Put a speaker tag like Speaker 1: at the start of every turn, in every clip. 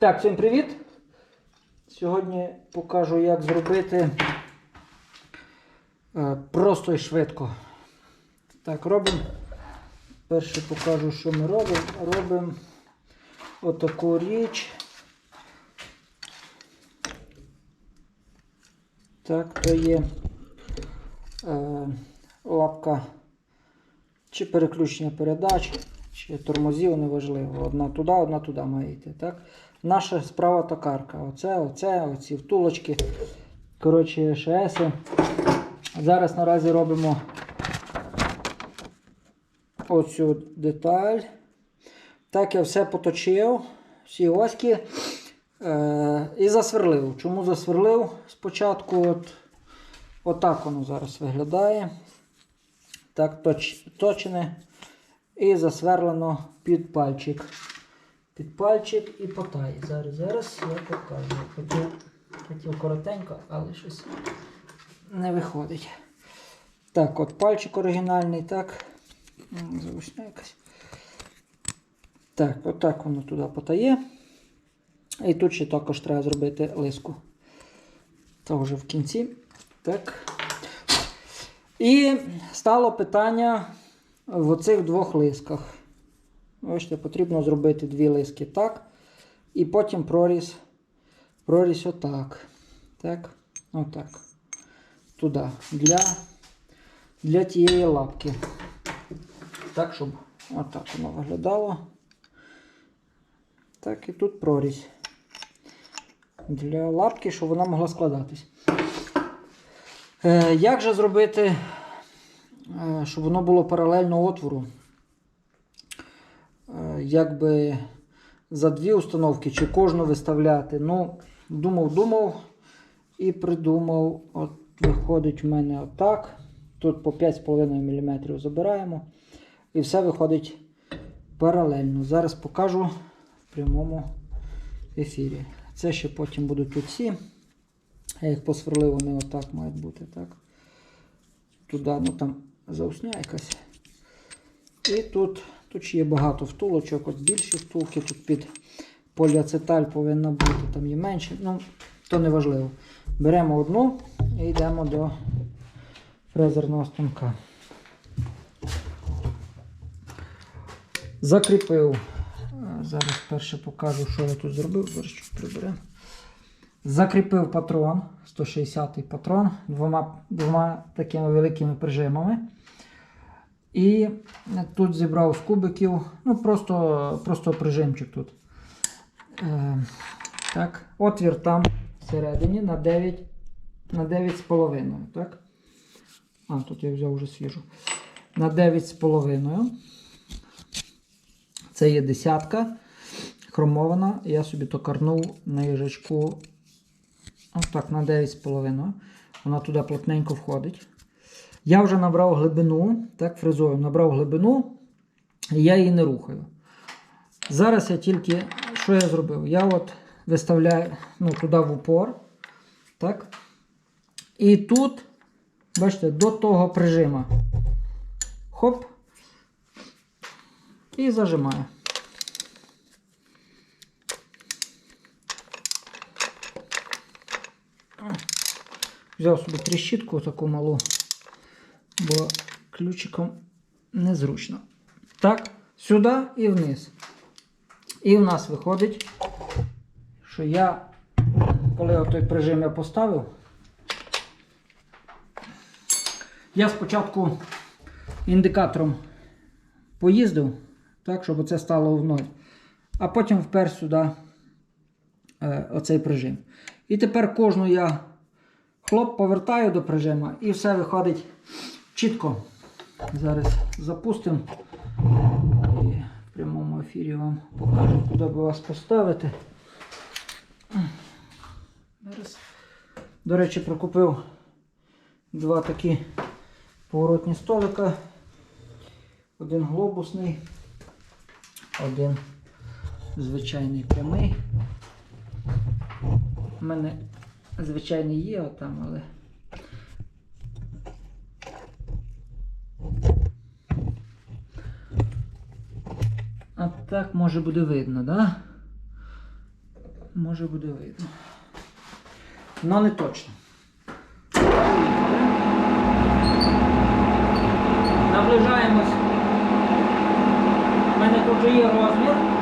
Speaker 1: Так, всім привіт! Сьогодні покажу, як зробити е, просто і швидко. Так, робимо. Перше покажу, що ми робимо. Робимо отаку річ. Так, то є е, лапка чи переключення передач, чи тормозів, неважливо. Одна туди, одна туди має йти. Так? Наша справа токарка. Оце, оце, оці втулочки. Коротше, ШСи. Зараз наразі робимо оцю деталь. Так, я все поточив, всі оськи. Е, і засверлив. Чому засверлив? Спочатку от, отак воно зараз виглядає. Так, точ, точене. І засверлено під пальчик. Під пальчик і потає. Зараз, зараз я покажу. Хотів, хотів коротенько, але щось не виходить. Так, от пальчик оригінальний, так. Заусня якась. Так, отак воно туди потає. І тут ще також треба зробити лиску. Це вже в кінці. Так. І стало питання в оцих двох лисках. Бачите, потрібно зробити дві лиски так. І потім проріз. Проріз отак. Так. Отак. Туди. Для, для тієї лапки. Так, щоб отак воно виглядало. Так, і тут прорізь. Для лапки, щоб вона могла складатись. Е, як же зробити, щоб воно було паралельно отвору? Е, якби за дві установки чи кожну виставляти. Ну, думав, думав і придумав. От виходить в мене отак. Тут по 5,5 мм забираємо. І все виходить паралельно. Зараз покажу в прямому ефірі. Це ще потім будуть оці. Я їх посверлив, вони отак мають бути. так. Туди, ну там заусня якась. І тут, тут ще є багато втулочок, от більші втулки, тут під поліацеталь повинно бути, там є менше. Ну, то не важливо. Беремо одну і йдемо до фрезерного станка. Закріпив. Е, Зараз перше покажу, що я тут зробив. Борщ приберемо. Закріпив патрон, 160-й патрон, двома, двома такими великими прижимами. І тут зібрав з кубиків, ну просто просто прижимчик тут. Е, так, Отвір там всередині на 9 на 9,5. Так? А, тут я взяв вже свіжу. На 9,5. Це є десятка хромована. Я собі токарнув на їжачку так на 9,5. Вона туди плотненько входить. Я вже набрав глибину, так, фрезою набрав глибину, і я її не рухаю. Зараз я тільки, що я зробив? Я от виставляю ну, туди в упор. Так. І тут, бачите, до того прижима. Хоп. І зажимаю. Взяв собі тріщітку таку малу, бо ключиком незручно. Так, сюди і вниз. І в нас виходить, що я, коли той прижим я поставив, я спочатку індикатором поїздив, так, щоб це стало в ноль. А потім впер сюди е, оцей прижим. І тепер кожну я хлоп повертаю до прижима і все виходить чітко. Зараз запустимо і в прямому ефірі вам покажу, куди би вас поставити. Зараз. До речі, прикупив два такі поворотні столика. Один глобусний, один звичайний прямий. У мене звичайний є там, але. А так може буде видно, да? може буде видно. Но не точно. Наближаємось. У мене тут вже є розмір.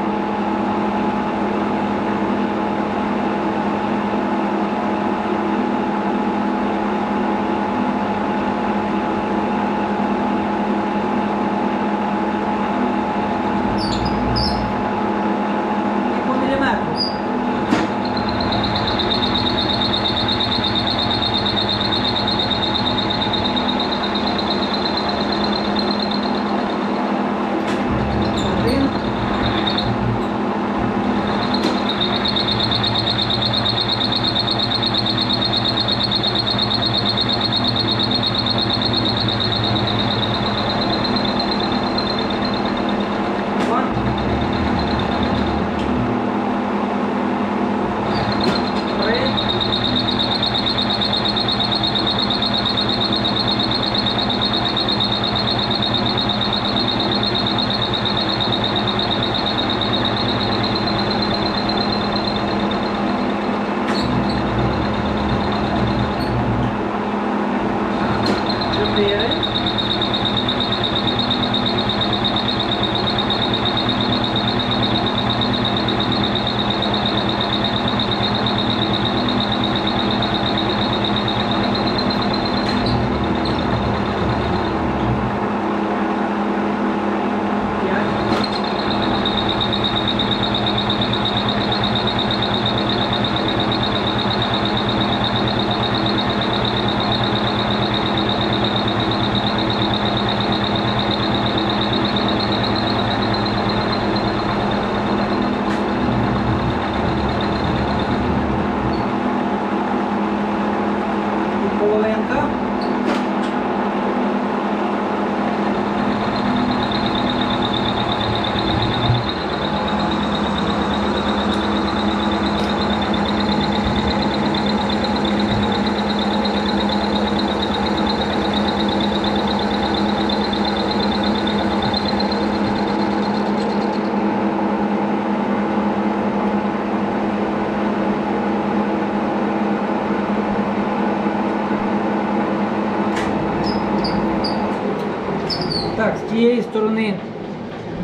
Speaker 1: Сторони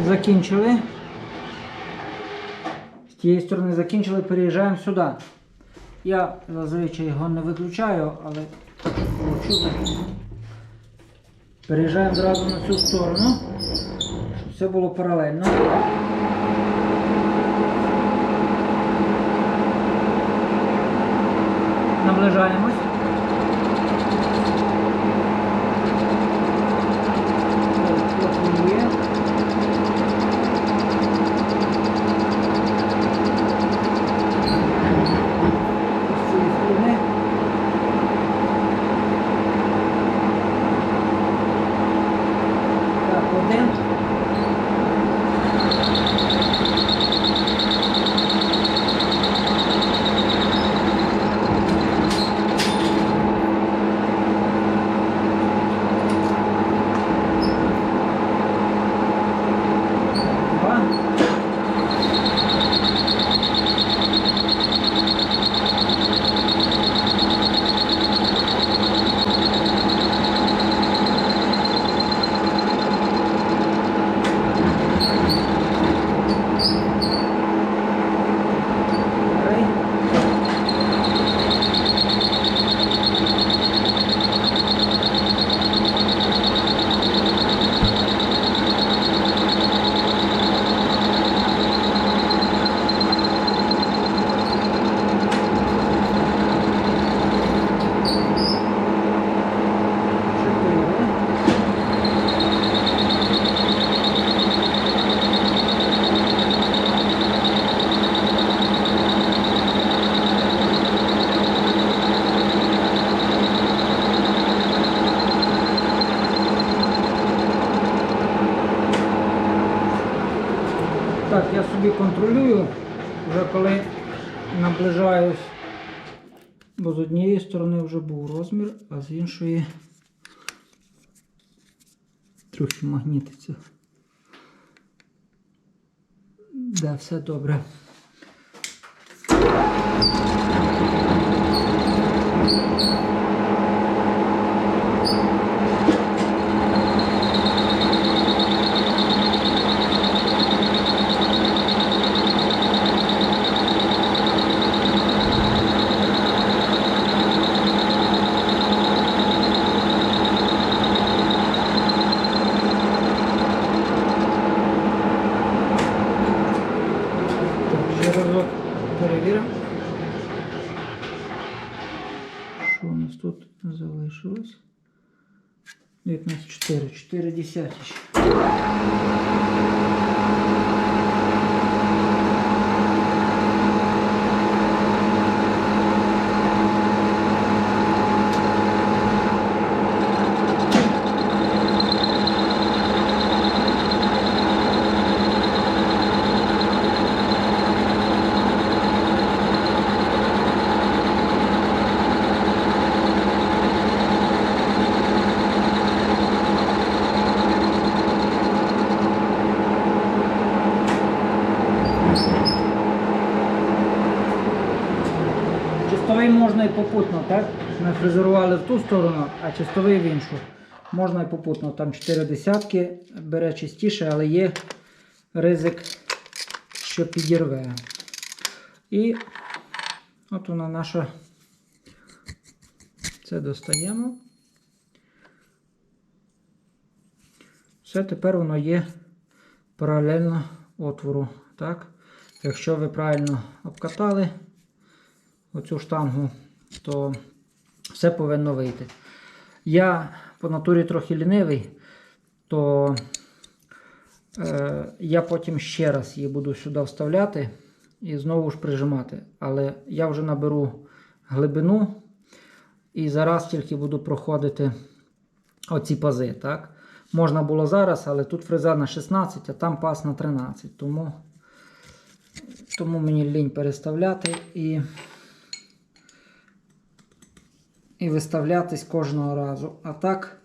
Speaker 1: закінчили. З тієї сторони закінчили, переїжджаємо сюди. Я зазвичай його не виключаю, але чути. Переїжджаємо зразу на цю сторону, щоб все було паралельно. Наближаємось. Сторони вже був розмір, а з іншої трохи магнітиться. Да, все добре. Так, ще разок перевіримо. Що у нас тут залишилось? 19,4, 4 десяті ще. Чистовий можна і попутно, так? Ми фрезерували в ту сторону, а чистовий в іншу. Можна і попутно. Там 4 десятки бере чистіше, але є ризик, що підірве. І от вона наша. Це достаємо. Все, тепер воно є паралельно отвору. Так? Якщо ви правильно обкатали оцю штангу, то все повинно вийти. Я по натурі трохи лінивий, то е, я потім ще раз її буду сюди вставляти і знову ж прижимати. Але я вже наберу глибину і зараз тільки буду проходити оці пази. Так? Можна було зараз, але тут фреза на 16, а там пас на 13. Тому, тому мені лінь переставляти і і виставлятись кожного разу. А так,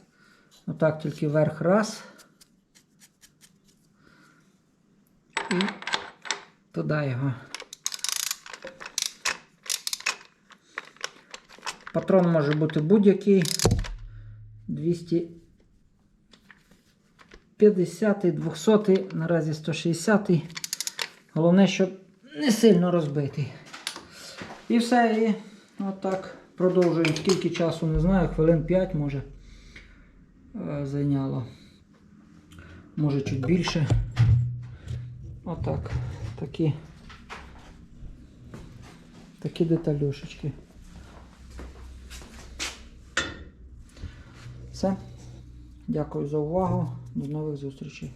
Speaker 1: отак тільки вверх раз. І туди його. Патрон може бути будь-який. 250, 200, наразі 160. Головне, щоб не сильно розбитий. І все, і отак. Продовжуємо скільки часу, не знаю, хвилин 5 може е, зайняло. Може чуть більше. Отак. Такі, такі деталюшечки. Все. Дякую за увагу. До нових зустрічей.